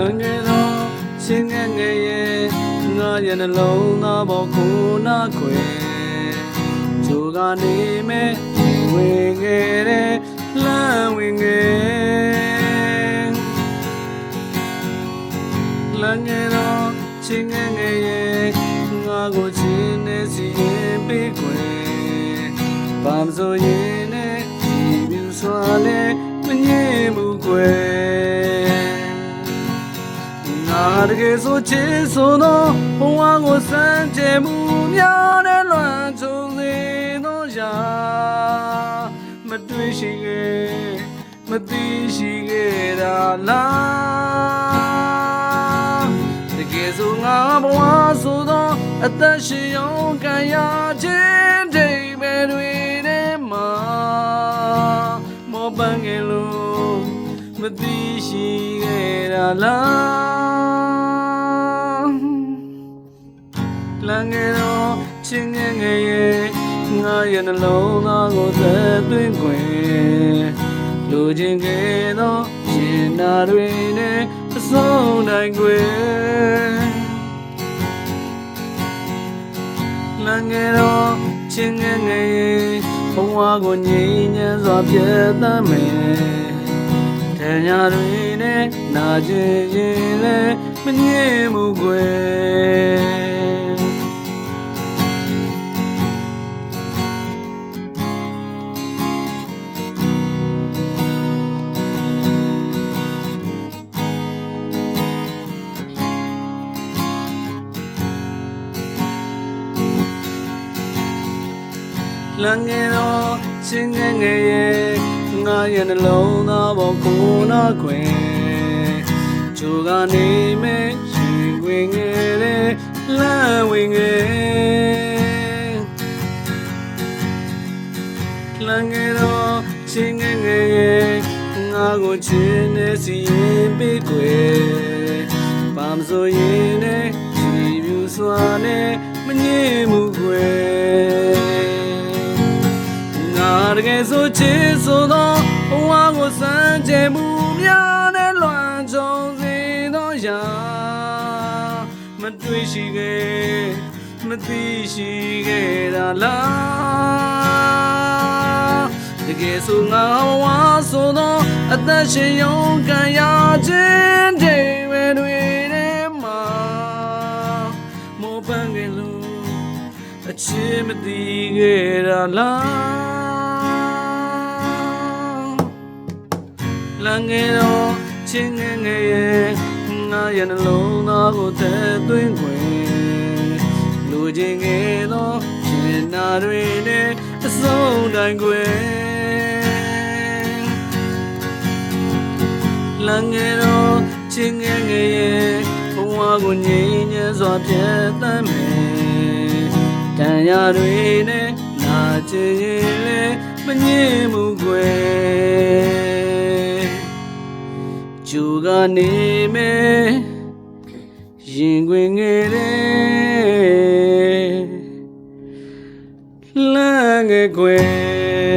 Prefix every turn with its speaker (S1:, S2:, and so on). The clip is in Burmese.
S1: လွန်ခဲ့သောချင်းငယ်ငယ်ရဲ့ငါရဲ့နှလုံးသားပေါ်ကိုနာခွေဂျိုကနေမဲ့ဝင်ခဲ့တဲ့လမ်းဝင်ငယ်လမ်းငယ်သောချင်းငယ်ငယ်ရဲ့ငါကိုချင်းနေစီရင်ပေးခွေဘာမဆိုရင် တကယ်ဆိုချစ်ဆိုသောဘဝကိုစမ်းကြဲမှုများတဲ့လွမ်းချုံစေသောရာမတွေ့ရှိခဲ့မသိရှိခဲ့တာလားတကယ်ဆိုငါဘဝဆိုသောအသက်ရှင်ရုံးခံရခြင်းဒိဗေတွေထဲမှာမောပန်းငယ်လို့မသိရှိခဲ့တာလား ရဲ့နှလုံးသားကိုသက်သွင်းခွင်လူချင်းကဲတော့ရှင်နာတွေနဲ့အဆုံးတိုင်းခွင်လမ်းငယ်တော့ချင်းငယ်ငယ်ရဲ့ဘဝကိုငြိမ်းချမ်းစွာပြည့်တတ်မယ်တညာတွေနဲ့နာကျင်ရင်လည်းမငြင်းမှုကွယ် လမ်းငယ်တော့ချင်းငယ်ငယ်ရဲ့ငါရဲ့နှလုံးသားပေါ်ကိုနာခွင်ဂျိုကနေမဲ့ရှင်ခွင်ငယ်တဲ့လမ်းဝင်ငယ်လမ်းငယ်တော့ချင်းငယ်ငယ်ရဲ့ငါကိုချင်းနေစီရင်ပေးခွေပါမစိုးရင်နဲ့ကြည်ပြူစွာနဲ့မငြင်းမှုခွေငါ တကယ်ဆိုချစ်ဆိုသောဘဝကိုစမ်းကြဲမှုများနဲ့လွန်ကြုံစေသောရာမတွေ့ရှိခဲ့မသိရှိခဲ့တာလားတကယ်ဆိုငါဘဝဆိုသောအသက်ရှင်ရုံးခံရခြင်းတွေတွေထဲမှာမောပန်းကလေးအချစ်မသိခဲ့တာလား ငယ်တော့ချင်းငယ်ငယ်ရဲ့ငါရဲ့နှလုံးသားကိုတည်သွင်းခွင်လူချင်းငယ်တော့ရှင်နာတွေနဲ့အဆုံးတိုင်းခွင်လမ်းငယ်တော့ချင်းငယ်ငယ်ရဲ့ဘဝကိုငြိမ်းချမ်းစွာပြည့်တတ်မယ်တန်ရာတွေနဲ့နာကျင်ရင်လည်းမငြင်းမှုကွယ် ဂျူကနေမဲ့ရင်ခွင်ငယ်တဲ့လမ်းငယ်ကွယ်